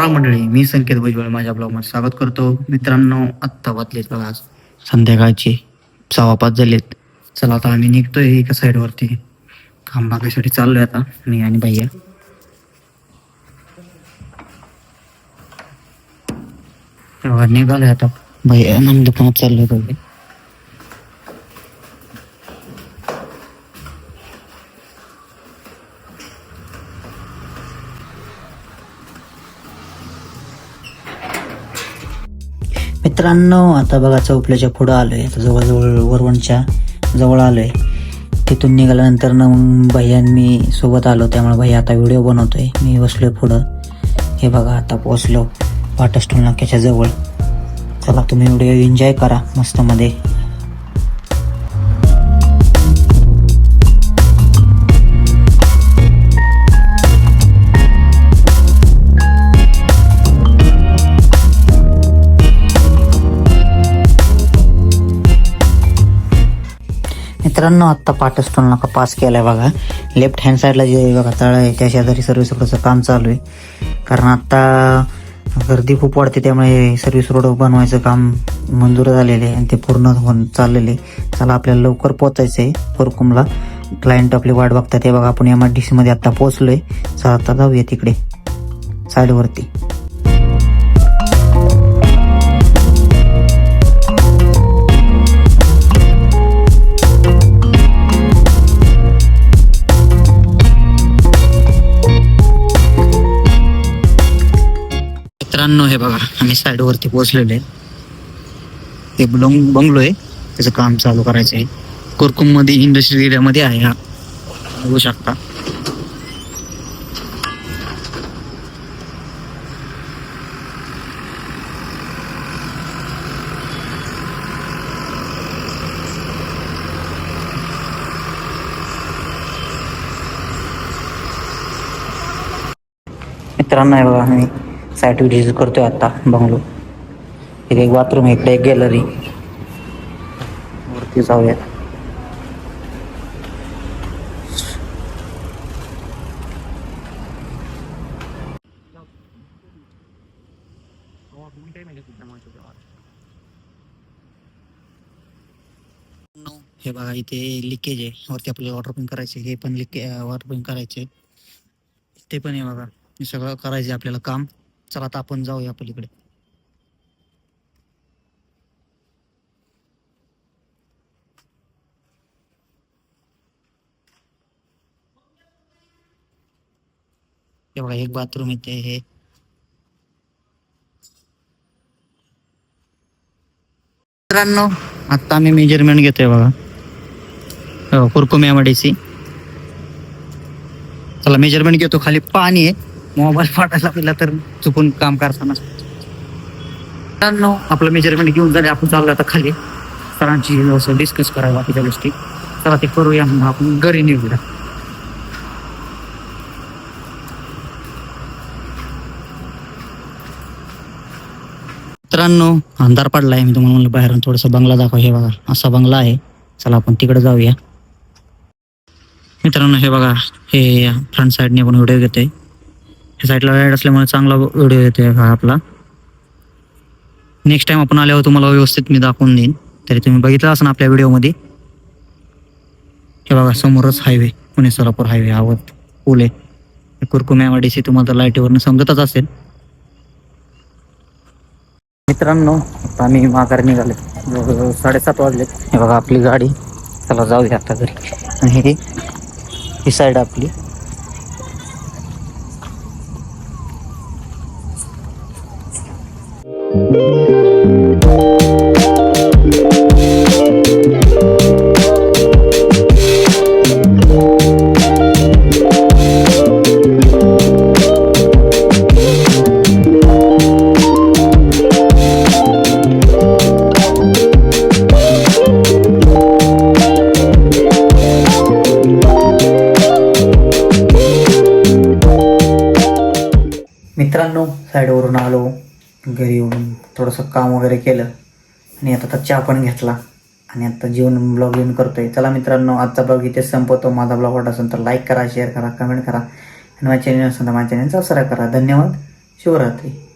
राम मंडळी मी संकेत भुजबळ माझ्या ब्लॉगमध्ये स्वागत करतो. मित्रांनो आत्ता वाचलेत बघा. आज संध्याकाळचे सव्वा पाच झालेत. चला आता आम्ही निघतोय एका साईडवरती काम बघायसाठी चाललोय आता मी आणि भैया. निघालोय आता. भैया नंद पण चाललोय दोघे मित्रांनो आता बघा चौपल्याच्या पुढं आलोय. आता जवळजवळ वरवणच्या जवळ आलोय. तिथून निघाल्यानंतर ना मग भैया मी सोबत आलो. त्यामुळे भैया आता व्हिडिओ बनवतोय. मी बसलोय पुढं. हे बघा आता पोचलो वाटस्टोल नाक्याच्या जवळ. चला तुम्ही व्हिडिओ एन्जॉय करा. मस्त मित्रांनो आत्ता पाटस्टोन नाका पास केलाय बघा. लेफ्ट हँड साईडला जे बघा तळ आहे त्या शेजारी सर्व्हिस रोडचं काम चालू आहे. कारण आत्ता गर्दी खूप वाढते त्यामुळे सर्व्हिस रोड बनवायचं काम मंजूर झालेले आहे आणि ते पूर्ण होऊन चाललेले आहे. चला आपल्याला लवकर पोचायचं आहे कोरकुमला क्लायंट आपली वाट बघतात. ते बघा आपण एम आर डी सीमध्ये आत्ता पोहोचलोय. चला आता जाऊया तिकडे. साईडवरती मित्रांनो हे बघा आम्ही साईडवरती पोहोचलेलो आहे. ते बंग बंगलो आहे. त्याचं काम चालू करायचं आहे. कोरकुममध्ये इंडस्ट्री एरियामध्ये आहे हा. बघू शकता. मित्रांनो आहे बघा आम्ही साईट व्हिजिट करतोय आता बंगलो इथे एक बाथरूम आहे इकडे एक गॅलरी वरती जाऊया. हे बघा इथे लिकेज आहे. वरती आपल्याला वॉटर पण करायचे हे पण लिके वॉटर पण करायचे ते पण आहे बघा. हे सगळं करायचं आपल्याला काम. चला आता आपण जाऊया पलीकडे. हे बघा एक बाथरूम इथे हे मित्रांनो आता आम्ही मेजरमेंट घेतोय बघा. हो, कुरकुम चला मेजरमेंट घेतो. खाली पाणी आहे. मोबाईल फाटायला लागला तर चुकून काम करताना. मित्रांनो आपलं मेजरमेंट घेऊन झाले आपण चाललो आता खाली. सरांची असं डिस्कस करायला बाकीच्या गोष्टी. चला ते करूया मग आपण. घरी निघूया. मित्रांनो अंधार पडला आहे मी तुम्हाला म्हणलं बाहेरून थोडासा बंगला दाखवा. हे बघा असा बंगला आहे. चला आपण तिकडे जाऊया. मित्रांनो हे बघा हे फ्रंट साईडने आपण व्हिडिओ घेतोय. साईडला लाइट असल्यामुळे चांगला व्हिडिओ येतो हा आपला. नेक्स्ट टाइम आपण आल्यावर तुम्हाला व्यवस्थित मी दाखवून देईन. तरी तुम्ही बघितलं असं आपल्या व्हिडिओमध्ये? हे बघा समोरच हायवे पुणे सोलापूर हायवे आवत पुले कुरकुम्यावाडीशी सी तुम्हाला लाईटीवरनं समजतच असेल. मित्रांनो आता आम्ही माघार निघाले जवळजवळ साडेसात वाजले. हे बघा आपली गाडी. चला जाऊया आता घरी. आणि हे ही साईड आपली. आलो घरी येऊन थोडंसं काम वगैरे केलं. आणि आता आता चहा पण घेतला. आणि आता जेवण ब्लॉग येऊन करतोय. चला मित्रांनो आजचा ब्लॉग इथे संपवतो. माझा ब्लॉग वाटत असेल तर लाईक करा शेअर करा कमेंट करा. आणि माझ्या चॅनल असेल तर माझ्या चॅनल सबस्क्राईब करा. धन्यवाद. शिवरात्री.